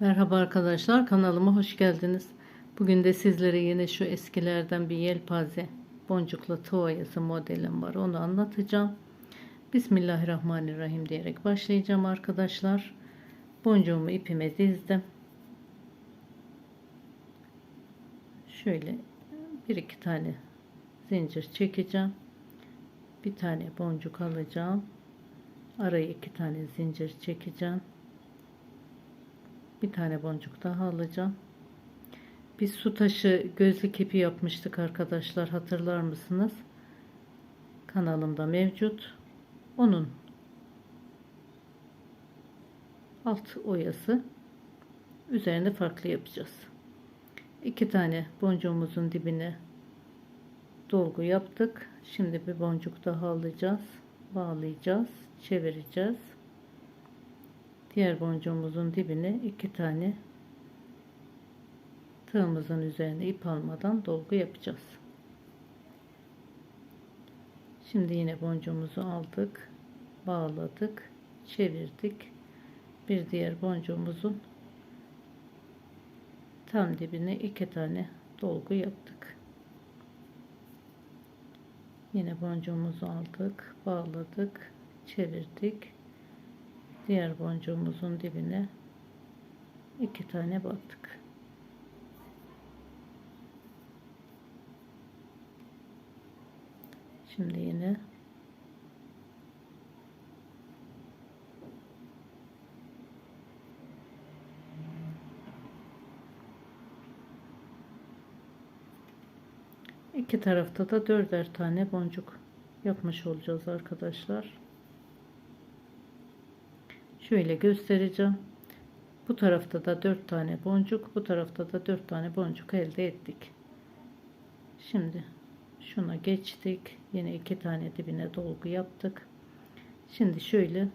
Merhaba arkadaşlar kanalıma hoş geldiniz. Bugün de sizlere yine şu eskilerden bir yelpaze boncuklu oyası modelim var. Onu anlatacağım. Bismillahirrahmanirrahim diyerek başlayacağım arkadaşlar. Boncuğumu ipime dizdim. Şöyle bir iki tane zincir çekeceğim. Bir tane boncuk alacağım. Araya iki tane zincir çekeceğim bir tane boncuk daha alacağım. Biz su taşı gözlük ipi yapmıştık arkadaşlar hatırlar mısınız? Kanalımda mevcut. Onun alt oyası üzerine farklı yapacağız. İki tane boncuğumuzun dibine dolgu yaptık. Şimdi bir boncuk daha alacağız. Bağlayacağız. Çevireceğiz. Diğer boncuğumuzun dibine iki tane tığımızın üzerine ip almadan dolgu yapacağız. Şimdi yine boncuğumuzu aldık, bağladık, çevirdik. Bir diğer boncuğumuzun tam dibine iki tane dolgu yaptık. Yine boncuğumuzu aldık, bağladık, çevirdik diğer boncuğumuzun dibine iki tane battık. Şimdi yine iki tarafta da dörder tane boncuk yapmış olacağız arkadaşlar. Şöyle göstereceğim. Bu tarafta da 4 tane boncuk, bu tarafta da 4 tane boncuk elde ettik. Şimdi şuna geçtik. Yine iki tane dibine dolgu yaptık. Şimdi şöyle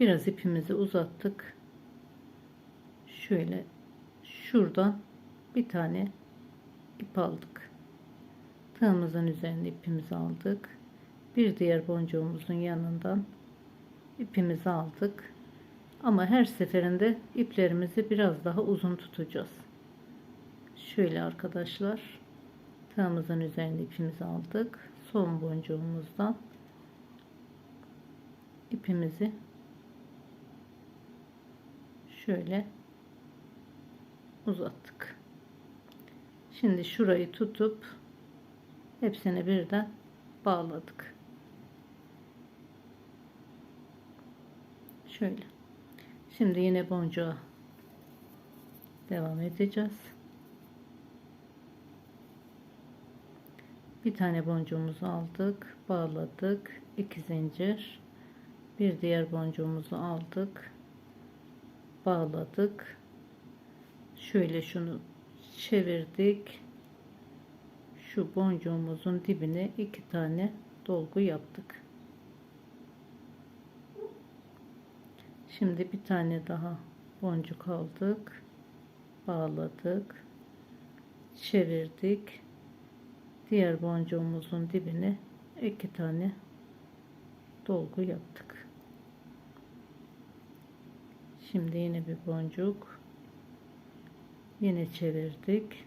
biraz ipimizi uzattık. Şöyle şuradan bir tane ip aldık. Tığımızın üzerine ipimizi aldık. Bir diğer boncuğumuzun yanından ipimizi aldık. Ama her seferinde iplerimizi biraz daha uzun tutacağız. Şöyle arkadaşlar. Tığımızın üzerinde ipimizi aldık. Son boncuğumuzdan ipimizi şöyle uzattık. Şimdi şurayı tutup hepsini birden bağladık. Şöyle. Şimdi yine boncuğa devam edeceğiz. Bir tane boncuğumuzu aldık, bağladık. iki zincir. Bir diğer boncuğumuzu aldık, bağladık. Şöyle şunu çevirdik. Şu boncuğumuzun dibine iki tane dolgu yaptık. Şimdi bir tane daha boncuk aldık. Bağladık. Çevirdik. Diğer boncuğumuzun dibine iki tane dolgu yaptık. Şimdi yine bir boncuk. Yine çevirdik.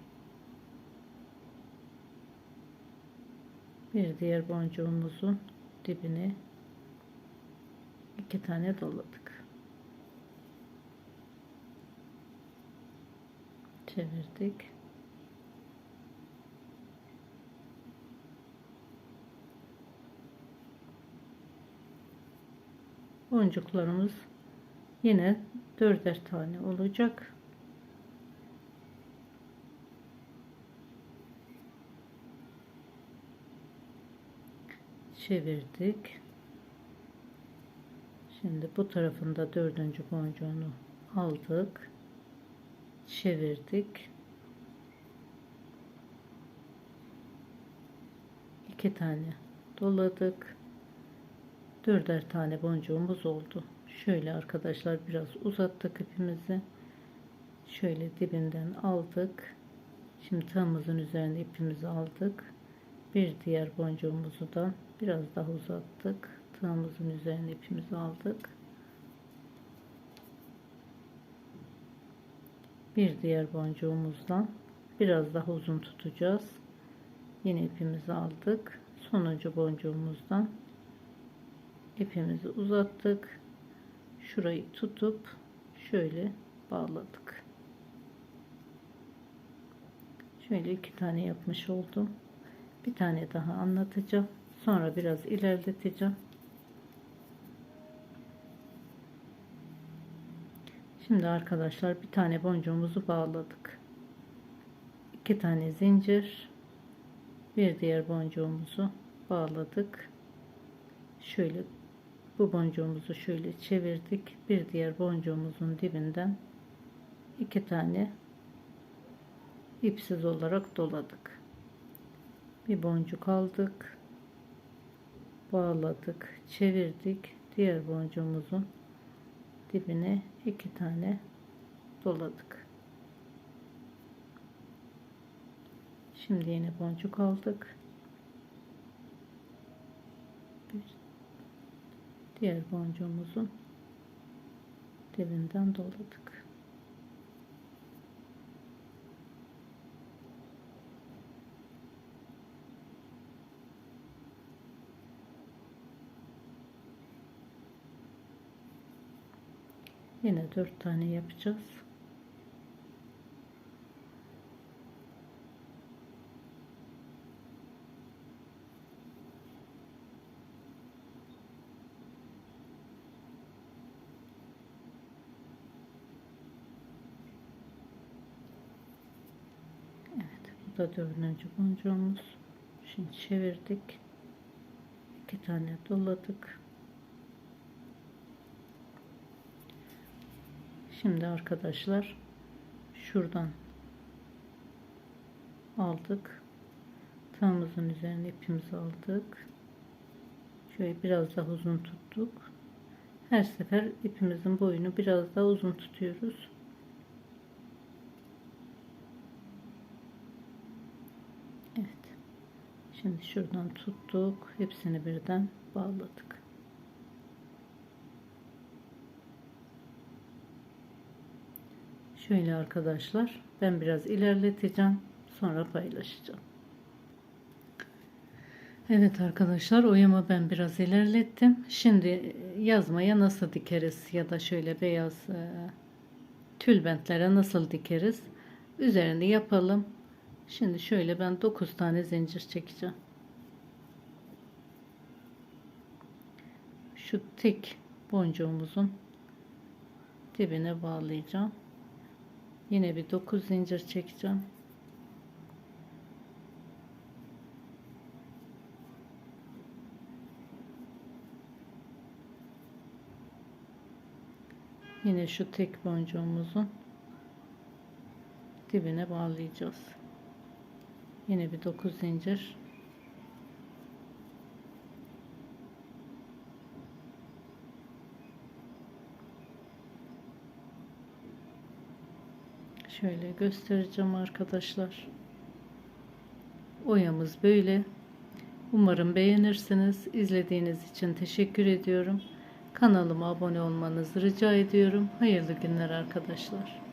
Bir diğer boncuğumuzun dibine iki tane doladık. Çevirdik. Boncuklarımız yine dörder tane olacak. Çevirdik. Şimdi bu tarafında dördüncü boncuğunu aldık çevirdik. iki tane doladık. Dörder tane boncuğumuz oldu. Şöyle arkadaşlar biraz uzattık ipimizi. Şöyle dibinden aldık. Şimdi tığımızın üzerine ipimizi aldık. Bir diğer boncuğumuzu da biraz daha uzattık. Tığımızın üzerine ipimizi aldık. Bir diğer boncuğumuzdan biraz daha uzun tutacağız. Yine ipimizi aldık. Sonuncu boncuğumuzdan ipimizi uzattık. Şurayı tutup şöyle bağladık. Şöyle iki tane yapmış oldum. Bir tane daha anlatacağım. Sonra biraz ilerleteceğim. Şimdi arkadaşlar bir tane boncuğumuzu bağladık. İki tane zincir. Bir diğer boncuğumuzu bağladık. Şöyle bu boncuğumuzu şöyle çevirdik. Bir diğer boncuğumuzun dibinden iki tane ipsiz olarak doladık. Bir boncuk aldık. Bağladık, çevirdik. Diğer boncuğumuzun dibine iki tane doladık. Şimdi yine boncuk aldık. Bir diğer boncuğumuzun dibinden doladık. Yine dört tane yapacağız. Bu da dördüncü boncuğumuz. Şimdi çevirdik. İki tane doladık. Şimdi arkadaşlar şuradan aldık. Tığımızın üzerine ipimizi aldık. Şöyle biraz daha uzun tuttuk. Her sefer ipimizin boyunu biraz daha uzun tutuyoruz. Evet. Şimdi şuradan tuttuk. Hepsini birden bağladık. Şöyle arkadaşlar ben biraz ilerleteceğim sonra paylaşacağım. Evet arkadaşlar oyamı ben biraz ilerlettim. Şimdi yazmaya nasıl dikeriz ya da şöyle beyaz e, tülbentlere nasıl dikeriz üzerinde yapalım. Şimdi şöyle ben 9 tane zincir çekeceğim. Şu tek boncuğumuzun dibine bağlayacağım. Yine bir 9 zincir çekeceğim. Yine şu tek boncuğumuzun dibine bağlayacağız. Yine bir 9 zincir. Şöyle göstereceğim arkadaşlar. Oyamız böyle. Umarım beğenirsiniz. İzlediğiniz için teşekkür ediyorum. Kanalıma abone olmanızı rica ediyorum. Hayırlı günler arkadaşlar.